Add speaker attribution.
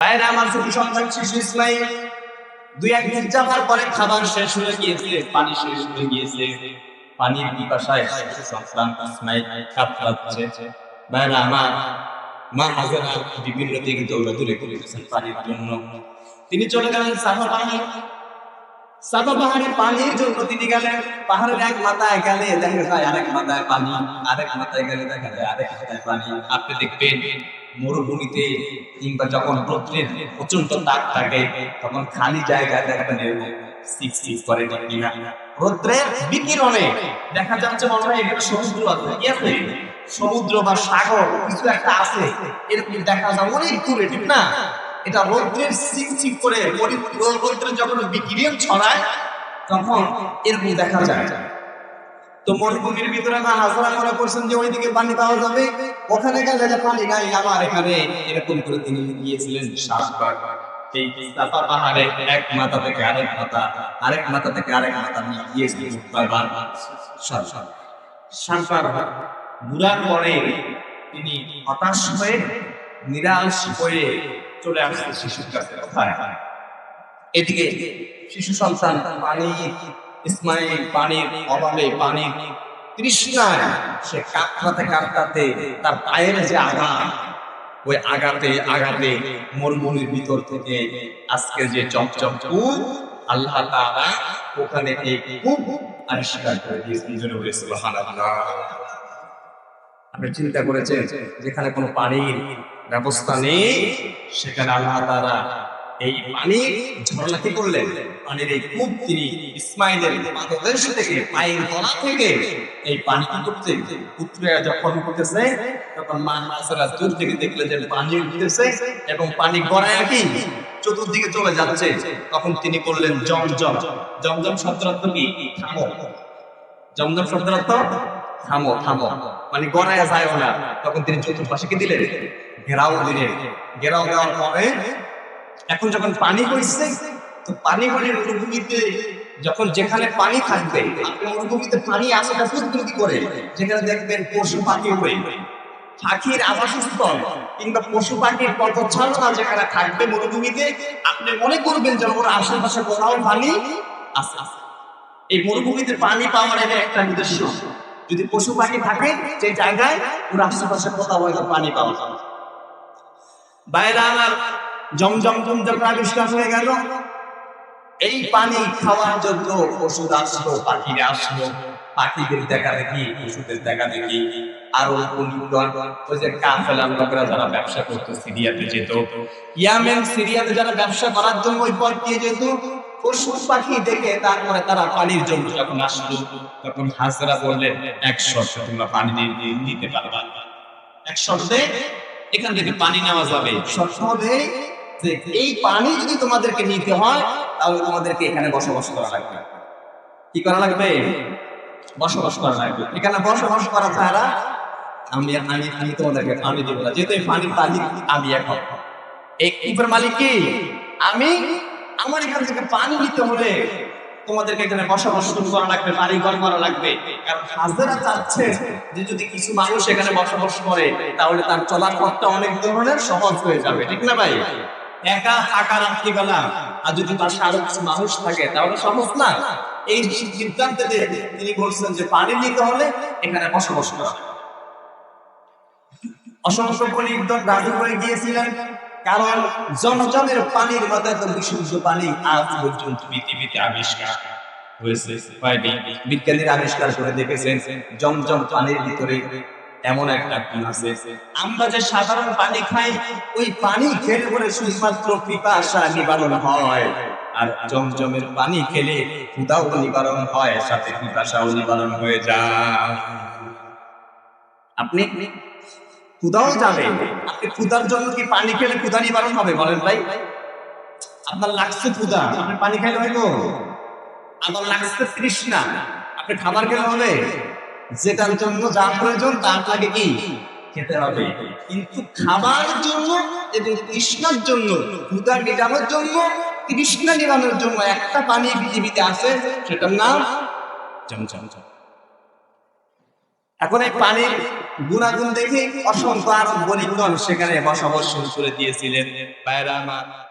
Speaker 1: বাইরে আমার ছোট সন্তান শিশু দুই একদিন যাওয়ার পরে খাবার শেষ হয়ে গিয়েছে, পানি শেষ হয়ে গিয়েছে। পানির পিপাসায় সন্তান ইসমাইল কাতরাচ্ছে বাইরে আমার মা হাজারা বিভিন্ন দিকে দৌড়াদৌড়ি করেছেন পানির জন্য। তিনি চলে গেলেন সাফা পাহাড়ে। সাফা পাহাড়ে পানির জন্য তিনি গেলেন। পাহাড়ের এক মাথায় গেলে দেখা যায় আরেক মাথায় পানি, আরেক মাথায় গেলে দেখা যায় আরেক মাথায় পানি। আপনি দেখবেন মরুভূমিতে কিংবা যখন রৌদ্রের প্রচণ্ড তাপ থাকে, তখন খালি জায়গায় দেখবেন সিক করে কিনা রৌদ্রের বিকিরণে দেখা যাচ্ছে মনে হয় এখানে সমুদ্র আছে। আছে? সমুদ্র বা সাগর কিছু একটা আছে। এরকম দেখা যায় অনেক দূরে, ঠিক না? এটা রৌদ্রের সিক সিক করে রৌদ্রের যখন বিকিরণ ছড়ায়, তখন এরকম দেখা যায়। তো মরুভূমির ভিতরে না হাজারা মনে করছেন যে ওইদিকে পানি পাওয়া যাবে, ওখানে গেলে পানি নাই আমার এখানে এরকম করে তিনি গিয়েছিলেন সাতবার। হতাশ হয়ে, নিরাশ হয়ে চলে শিশুর কাছে। এদিকে শিশু সন্তান পানি ইসমাইল পানির অভাবে পানির তৃষ্ণায় সে কাঁপতে কাঁপতে তার পায়ের যে আঘাত, ওই আঘাতে আঘাতে মরুভূমির ভিতর থেকে আজকে যে চমচম কূপ আল্লাহ তাআলা ওখানে এই কূপ আবিষ্কার করে দিয়েছেন জন্য বলে আপনি চিন্তা করেছেন, যেখানে কোনো পানির ব্যবস্থা নেই, সেখানে আল্লাহ তাআলা এই পানি ঝর্ণা কি করলেন। পানির এই কূপ তিনি ইসমাইলের পাদদেশ থেকে পায়ের তলা থেকে এই পানি কি করতে? পুত্রে যখন করতেছে তখন মা হাজরা দূর থেকে দেখলে যে পানি উঠতেছে এবং পানি গড়ায় কি? চতুর্দিকে চলে যাচ্ছে। তখন তিনি করলেন জমজম। জমজম শব্দ অর্থ কি? থামো। জমজম শব্দের অর্থ, থামো থামো। মানে গড়ায় যায় না। তখন তিনি চতুর্পাশে কি দিলেন? ঘেরাও দিলেন। ঘেরাও দেওয়ার পরে এখন যখন পানি হয়েছে তো পানি হলে মরুভূমিতে যখন যেখানে পানি থাকবে মরুভূমিতে পানি আসাটা প্রস্তুতি করে, যেখানে দেখবেন পশু পাখি উড়ে। পাখির আবাসস্থল কিংবা পশু পাখির পথছাড়া যেখানে থাকবে মরুভূমিতে, আপনি মনে করবেন যে ওর আশেপাশে কোথাও পানি আছে। এই মরুভূমিতে পানি পাওয়ার একটা নিদর্শন যদি পশু পাখি থাকে যে জায়গায় ওর আশেপাশে কোথাও পানি পাওয়া যাবে। বাইরে আমার জমজম জম যখন আবিষ্কার হয়ে গেল। এই পানি খাওয়ার জন্য ওষুধ আসলো, পাখিরা আসলো। পাখিদের দেখা দেখি, ওষুধের দেখা দেখি। আরও ওই যে কাফেলার লোকেরা যারা ব্যবসা করতো সিরিয়াতে যেত। ইয়ামেন সিরিয়াতে যারা ব্যবসা করার জন্য ওই পথ দিয়ে যেত পশু পাখি দেখে তারপরে তারা পানির জন্য যখন আসলো, তখন হাজরা বললেন, এক শর্ত তোমরা পানি দিতে পারবা। এক শর্তে এখান থেকে পানি নেওয়া যাবে। শর্ত হবে এই পানি যদি তোমাদেরকে নিতে হয়, তাহলে তোমাদেরকে এখানে বসবাস করা লাগবে। কি করা লাগবে? বসবাস করা লাগবে। এখানে বসবাস করা ছাড়া আমি আমি আমি তোমাদেরকে পানি দেবো না। যেহেতু এই পানির মালিক আমি এখন। এই কূপের মালিক কি? আমি? আমার এখান থেকে পানি নিতে হলে তোমাদেরকে এখানে বসবাস শুরু করা লাগবে বাড়ি ঘর করা লাগবে। কারণ হাজারা চাচ্ছে যে যদি কিছু মানুষ এখানে বসবাস করে, তাহলে তার চলার পথটা অনেক ধরনের সহজ হয়ে যাবে। ঠিক না ভাই? একা থাকা রাত্রিবেলা আর যদি পাশে আরও কিছু মানুষ থাকে, তাহলে সহজ না। এই সিদ্ধান্তে তিনি বলছেন যে পানি নিতে হলে এখানে বসবাস করা। অসংখ্য পরিদন রাজু হয়ে গিয়েছিলেন। কারণ জমজমের পানির মতো এত বিশুদ্ধ পানি আজ পর্যন্ত পৃথিবীতে আবিষ্কার হয়েছে। বিজ্ঞানীরা আবিষ্কার করে দেখেছেন, জমজম পানির ভিতরে এমন একটা গুণ আছে? আমরা যে সাধারণ পানি খাই, ওই পানি খেলে পরে শুধুমাত্র পিপাসা নিবারণ হয়। আর জমজমের পানি খেলে ক্ষুদাও নিবারণ হয়, সাথে পিপাসাও নিবারণ হয়ে যায়। আপনি ক্ষুদাও যাবে আপনি ক্ষুদার জন্য কি পানি খেলে ক্ষুদা নিবারণ হবে বলেন ভাই? আপনার লাগছে ক্ষুদা আপনি পানি খাইলে হইব। আপনার লাগছে তৃষ্ণা, আপনি খাবার খেলে হবে। যেটার জন্য যা প্রয়োজন, তার লাগে কি? খেতে হবে। কিন্তু খাবার জন্য এবং তৃষ্ণার জন্য ক্ষুদা মেটানোর জন্য তৃষ্ণা নিবানোর জন্য একটা পানি পৃথিবীতে আছে, সেটার নাম জমজম। এখন এই পানির গুণাগুণ দেখে অসংখ্য আরব বণিকগণ সেখানে বসবাস শুরু করে দিয়েছিলেন। আমার